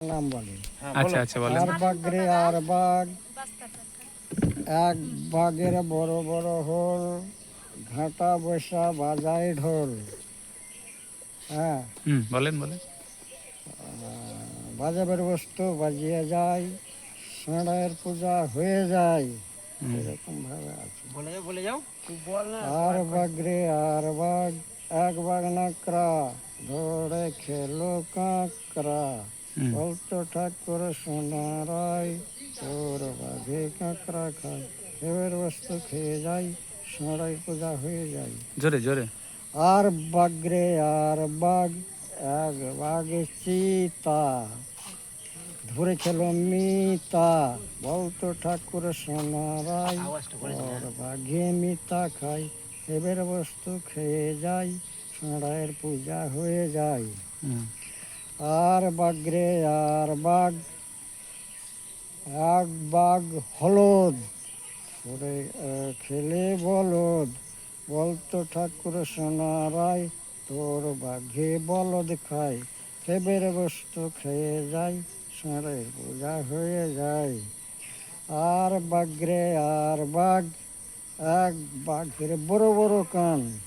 নাম বলে। আচ্ছা আচ্ছা বলেন। আর বাগরে আর বাঘ এক বাঘের বড় বড় হোল ঘাটা বসা বাজায় ঢোল। হ্যাঁ। হুম বলেন বলেন। বাজাবের বস্তু বাজিয়ে যায় ষাঁড়ের পূজা হয়ে যায়। এরকম ভাবে আছে। বলে যাও বলে যাও। আর বাগরে আর বাঘ এক বাঘ নাকড়া ধরে খেলো কাঁকড়া। বলতো ঠাকুর সোনারাই তোর বাঘে কাঁকড়া খায় এবার বস্তু খেয়ে যাই সোনারাই পূজা হয়ে যায় জোরে জোরে। আর বাগরে আর বাঘ এক বাঘে চিতা। ধরে খেলো মিতা। বলতো ঠাকুর সোনারাই আওয়াজটা ওর বাঘে মিতা খাই এবার বস্তু খেয়ে যাই সোনারায়ের পূজা হয়ে যায়। আর বাগরে আর বাঘ এক বাঘ হলদ। আহ, খেলে বলদ বলতো ঠাকুর সোনারাই তোর বাঘে বলদ খায়। ফেবের বস্তু খেয়ে যায় সোনারের পূজা হয়ে যায়। আর বাগরে আর বাঘ এক বাঘের বড় বড় কান।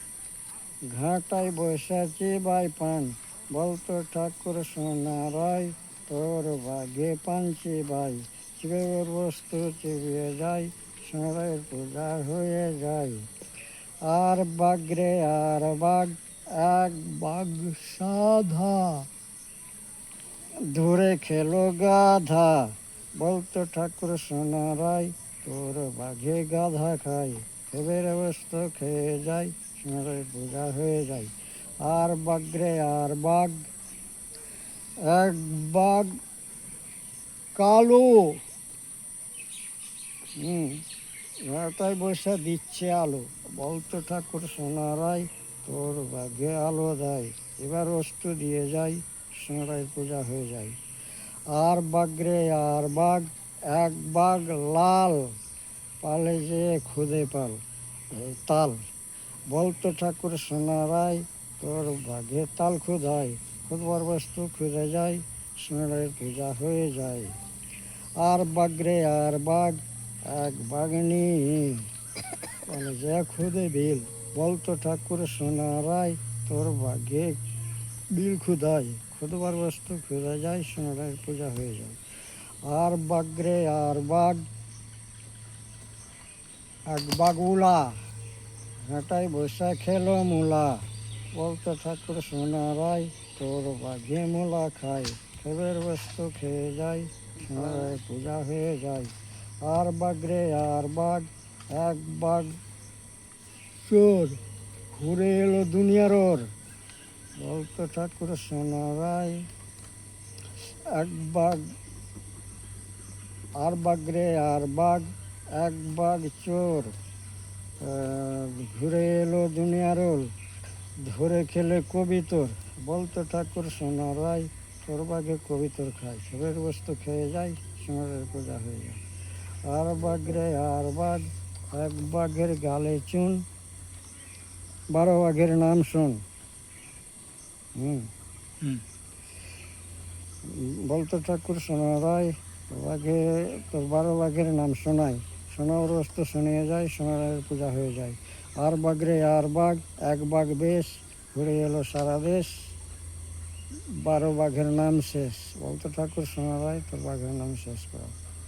ঘাটায় বসেছে বাই পান। বলতো, ঠাকুর সোনারাই তোর বাঘে পাঞ্চি ভাই চিবের বস্তু চিবিয়ে যায় সোনারায়ের পূজা হয়ে যায়। আর বাগরে আর বাঘ এক বাঘ সাধা। ধরে খেলো গাধা, বলতো, ঠাকুর সোনারাই তোর বাঘে গাধা খায় এবার বস্তু খেয়ে যায় সোনারায় পূজা হয়ে যায়। আর বাগরে আর বাঘ এক বাঘ কালো। হুম বসে দিচ্ছে আলো। বলতো ঠাকুর সোনারাই তোর বাঘে আলো দেয়। এবার অস্তু দিয়ে যায় সোনারায় পূজা হয়ে যায়। আর বাগরে আর বাঘ এক বাঘ লাল, পালে যে খুদে পাল তাল। বলতো ঠাকুর সোনারাই তোর বাঘে তাল খুদায় খুদবার বস্তু খুঁজে যায় সোনারায়ের পূজা হয়ে যায়। আর বাগরে আর বাঘ এক বাঘনি যে খুদে বিল বলতো ঠাকুর সোনারাই তোর বাঘে বিল খুদায় খুদবার বস্তু খুঁজে যায় সোনারায়ের পূজা হয়ে যায়। আর বাগরে আর বাঘ এক বাগুলা হাঁটাই বসে খেলো মূলা। বলতো ঠাকুর সোনারাই তোর বাঘে মোলা খায় খেবের বস্তু খেয়ে যায়, সোনারায় পূজা হয়ে যায়। আর বাগরে আর বাঘ, এক বাঘ চোর, ঘুরে এলো দুনিয়ার ওর। বলতো ঠাকুর সোনারাই এক বাঘ, আর বাগরে আর বাঘ, এক বাঘ চোর ঘুরে এলো দুনিয়ার ওল ধরে খেলে কবিতর বলতো ঠাকুর সোনারাই তোর বাঘে কবিতর খায়। সবের বস্তু খেয়ে যায় সোনারের পূজা হয়ে যায়। আর বাঘরে আর বাঘ এক বাঘের গালে চুন বারো বাঘের নাম শোন। হুম। বলতো ঠাকুর সোনারাই বাঘে তোর বারো বাঘের নাম শোনায়। সোনার বস্তু শুনিয়ে যায় সোনারের পূজা হয়ে যায়। আর বাঘরে আর বাঘ এক বাঘ বেশ, ঘুরে এলো সারা দেশ। বারো বাঘের নাম শেষ। বলতো ঠাকুর, শোনা যায় তোর বাঘের নাম শেষ করা।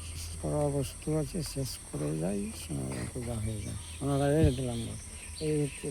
শেষ করা বস্তু আছে, শেষ করে যাই, শোনা পূজা হয়ে যায় সোনারাই দিলাম। এই হচ্ছে।